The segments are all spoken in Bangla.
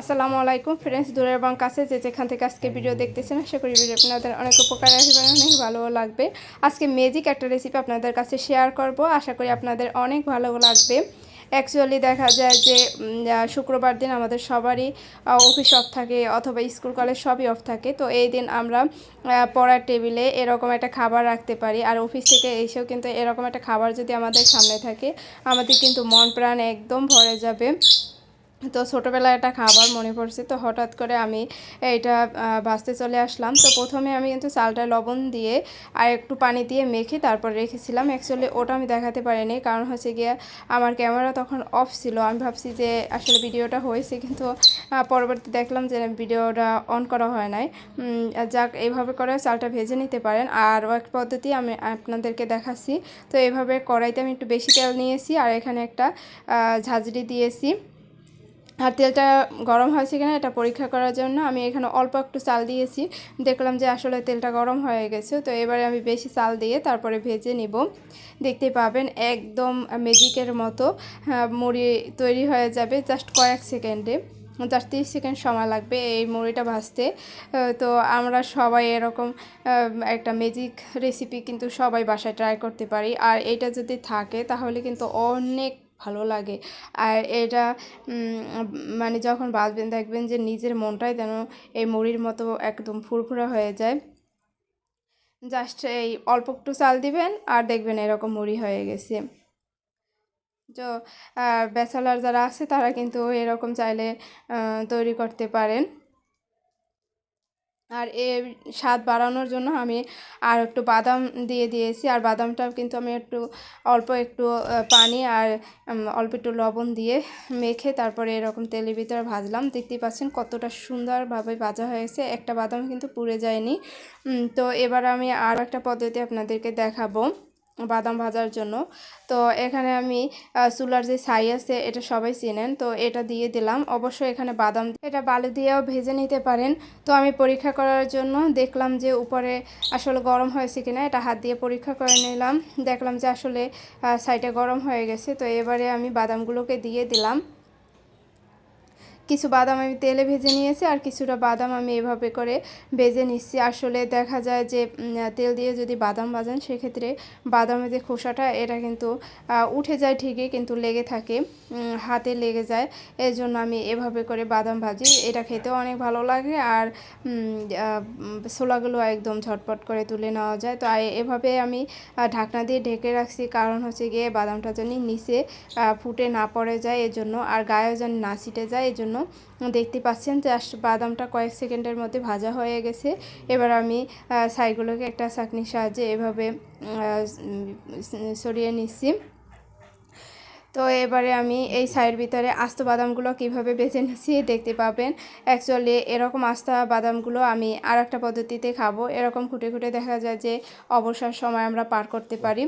আসসালামু আলাইকুম ফ্রেন্ডস, দূরের এবং কাছে যে যেখান থেকে আজকে ভিডিও দেখতেছেন, আশা করি ভিডিও আপনাদের অনেক উপকার আসবে অনেক ভালো লাগবে। আজকে ম্যাজিক একটা রেসিপি আপনাদের কাছে শেয়ার করব, আশা করি আপনাদের অনেক ভালো লাগবে। অ্যাকচুয়ালি দেখা যায় যে শুক্রবার দিন আমাদের সবারই অফিস অফ থাকে অথবা স্কুল কলেজ সবই অফ থাকে। তো এই দিন আমরা পড়ার টেবিলে এরকম একটা খাবার রাখতে পারি। আর অফিস থেকে এসেও কিন্তু এরকম একটা খাবার যদি আমাদের সামনে থাকে, আমাদের কিন্তু মন প্রাণ একদম ভরে যাবে। তো ছোটোবেলায় একটা খাবার মনে পড়ছে। তো হঠাৎ করে আমি এটা বাঁচতে চলে আসলাম। তো প্রথমে আমি কিন্তু চালটা লবণ দিয়ে আর একটু পানি দিয়ে মেখে তারপর রেখেছিলাম। অ্যাকচুয়ালি ওটা আমি দেখাতে পারিনি। কারণ হচ্ছে গিয়ে আমার ক্যামেরা তখন অফ ছিল। আমি ভাবছি যে আসলে ভিডিওটা হয়েছে কিন্তু পরবর্তী দেখলাম যে ভিডিওটা অন করা হয় নাই। যাক, এইভাবে করে চালটা ভেজে নিতে পারেন। আর এক পদ্ধতি আমি আপনাদেরকে দেখাচ্ছি। তো এইভাবে কড়াইতে আমি একটু বেশি তেল নিয়েছি। আর এখানে একটা ঝাঁঝরি দিয়েছি। আর তেলটা গরম হয়েছে কিনা এটা পরীক্ষা করার জন্য আমি এখানে অল্প একটু চাল দিয়েছি। দেখলাম যে আসলে তেলটা গরম হয়ে গেছে, তো এবারে আমি বেশি চাল দিয়ে তারপরে ভেজে নিব। দেখতে পাবেন একদম ম্যাজিকের মতো মুড়ি তৈরি হয়ে যাবে জাস্ট কয়েক সেকেন্ডে জাস্ট তিরিশ সেকেন্ড সময় লাগবে এই মুড়িটা ভাজতে। তো আমরা সবাই এরকম একটা ম্যাজিক রেসিপি কিন্তু সবাই বাসায় ট্রাই করতে পারি। আর এটা যদি থাকে তাহলে কিন্তু অনেক ভালো লাগে। আর এটা মানে যখন বাজবেন দেখবেন যে নিজের মনটাই যেন এই মুড়ির মতো একদম ফুরফুরা হয়ে যায়। জাস্ট এই অল্প একটু চাল দিবেন আর দেখবেন এরকম মুড়ি হয়ে গেছে। তো ব্যাচেলার যারা আছে তারা কিন্তু এরকম চাইলে তৈরি করতে পারেন। আর এর স্বাদ বাড়ানোর জন্য আমি আর একটু বাদাম দিয়ে দিয়েছি। আর বাদামটা কিন্তু আমি একটু অল্প একটু পানি আর অল্প একটু লবণ দিয়ে মেখে তারপরে এরকম তেলের ভিতরে ভাজলাম। দেখতেই পাচ্ছেন কতটা সুন্দরভাবে ভাজা হয়েছে। একটা বাদাম কিন্তু পুড়ে যায়নি। তো এবার আমি আরও একটা পদ্ধতি আপনাদেরকে দেখাবো। বাদাম ভাজার জন্য। তো এখানে আমি চুলার যে ছাই আছে, এটা সবাই চেনেন। তো এটা দিয়ে দিলাম। অবশ্যই এখানে বাদাম এটা বালু দিয়েও ভেজে নিতে পারেন। তো আমি পরীক্ষা করার জন্য দেখলাম যে উপরে আসলে গরম হয়েছে কিনা, এটা হাত দিয়ে পরীক্ষা করে নিলাম। দেখলাম যে আসলে ছাইটা গরম হয়ে গেছে। তো এবারে আমি বাদামগুলোকে দিয়ে দিলাম। কিছু বাদাম আমি তেলে ভেজে নিয়েছি আর কিছুটা বাদাম আমি এভাবে করে ভেজে নিচ্ছি। আসলে দেখা যায় যে তেল দিয়ে যদি বাদাম ভাজেন, সেক্ষেত্রে বাদামের যে খোসাটা, এটা কিন্তু উঠে যায় ঠিকই কিন্তু লেগে থাকে হাতে লেগে যায়। এর জন্য আমি এভাবে করে বাদাম ভাজি। এটা খেতেও অনেক ভালো লাগে আর ছোলাগুলো একদম ঝটপট করে তুলে নেওয়া যায়। তো এভাবে আমি ঢাকনা দিয়ে ঢেকে রাখছি। কারণ হচ্ছে গিয়ে বাদামটা যেন নিচে ফুটে না পড়ে যায়। এজন্য আর গায়েও যেন না ছিটে যায়। এজন্য দেখতে পাচ্ছেন জাস্ট বাদামটা কয়েক সেকেন্ডের মধ্যে ভাজা হয়ে গেছে। এবার আমি ছাইগুলোকে একটা চাকনির সাহায্যে এভাবে সরিয়ে নিচ্ছি। তো এবারে আমি এই সাইড ভিতরে আস্ত বাদামগুলো কীভাবে বেছে নিচ্ছি দেখতে পাবেন। অ্যাকচুয়ালি এরকম আস্তা বাদামগুলো আমি আর একটা পদ্ধতিতে খাব। এরকম খুঁটে খুঁটে দেখা যায় যে, অবসর সময় আমরা পার করতে পারি।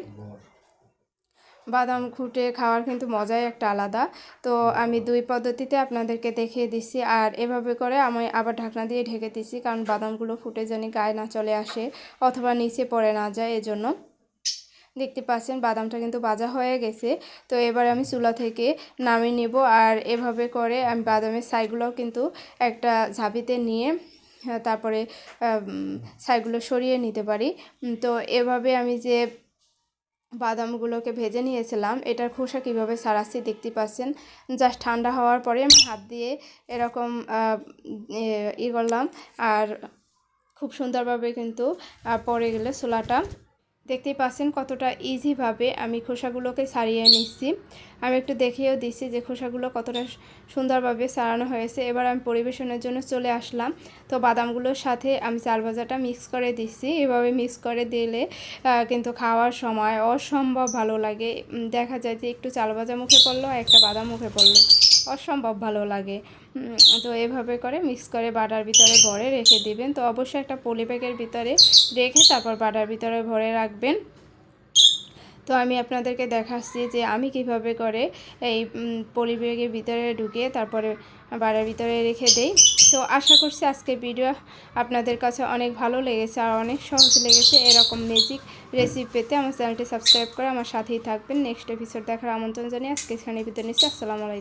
বাদাম খুঁটে খাওয়ার কিন্তু মজাই একটা আলাদা। তো আমি দুই পদ্ধতিতে আপনাদেরকে দেখিয়ে দিচ্ছি আর এভাবে করে আমি আবার ঢাকনা দিয়ে ঢেকে দিচ্ছি কারণ বাদামগুলো ফুটে যেন গায়ে না চলে আসে অথবা নিচে পড়ে না যায় এজন্য। দেখতে পাচ্ছেন বাদামটা কিন্তু বাজা হয়ে গেছে। তো এবার আমি চুলা থেকে নামিয়ে নেব আর এভাবে করে আমি বাদামের সাইগুলোও কিন্তু একটা ঝাঁপিতে নিয়ে তারপরে সাইগুলো সরিয়ে নিতে পারি। তো এভাবে আমি যে বাদামগুলোকে ভেজে নিয়েছিলাম। এটার খোসা কীভাবে সারাচ্ছি দেখতে পাচ্ছেন? জাস্ট ঠান্ডা হওয়ার পরে আমি হাত দিয়ে এরকম ই করলাম। আর খুব সুন্দরভাবে কিন্তু পরে গেলে সোলাটা দেখতেই পাচ্ছেন কতটা ইজিভাবে আমি খোসাগুলোকে সারিয়ে নিচ্ছি। আমি একটু দেখিয়েও দিচ্ছি যে খোসাগুলো কতটা সুন্দরভাবে সারানো হয়েছে। এবার আমি পরিবেশনের জন্য চলে আসলাম। তো বাদামগুলোর সাথে আমি চাল ভাজাটা মিক্স করে দিচ্ছি। এভাবে মিক্স করে দিলে কিন্তু খাওয়ার সময় অসম্ভব ভালো লাগে। দেখা যায় যে একটু চাল ভাজা মুখে পড়ল একটা বাদাম মুখে পড়ল। অসম্ভব ভালো লাগে। তো এভাবে করে মিক্স করে বাটার ভিতরে ভরে রেখে দিবেন। তো অবশ্যই একটা পলি ব্যাগের ভিতরে রেখে তারপর বাটার ভিতরে ভরে রাখবেন। তো আমি আপনাদেরকে দেখাচ্ছি যে আমি কীভাবে করে এই পলি ব্যাগের ভিতরে ঢুকিয়ে তারপরে বাড়ার ভিতরে রেখে দেই। তো আশা করছি আজকে ভিডিও আপনাদের কাছে অনেক ভালো লেগেছে আর অনেক সহজ লেগেছে এরকম ম্যাজিক রেসিপি পেতে। আমার চ্যানেলটি সাবস্ক্রাইব করে আমার সাথেই থাকবেন। নেক্সট এপিসোড দেখার আমন্ত্রণ জানিয়ে আজকে এখানে ভিতরে নিচ্ছি। আসসালামু আলাইকুম।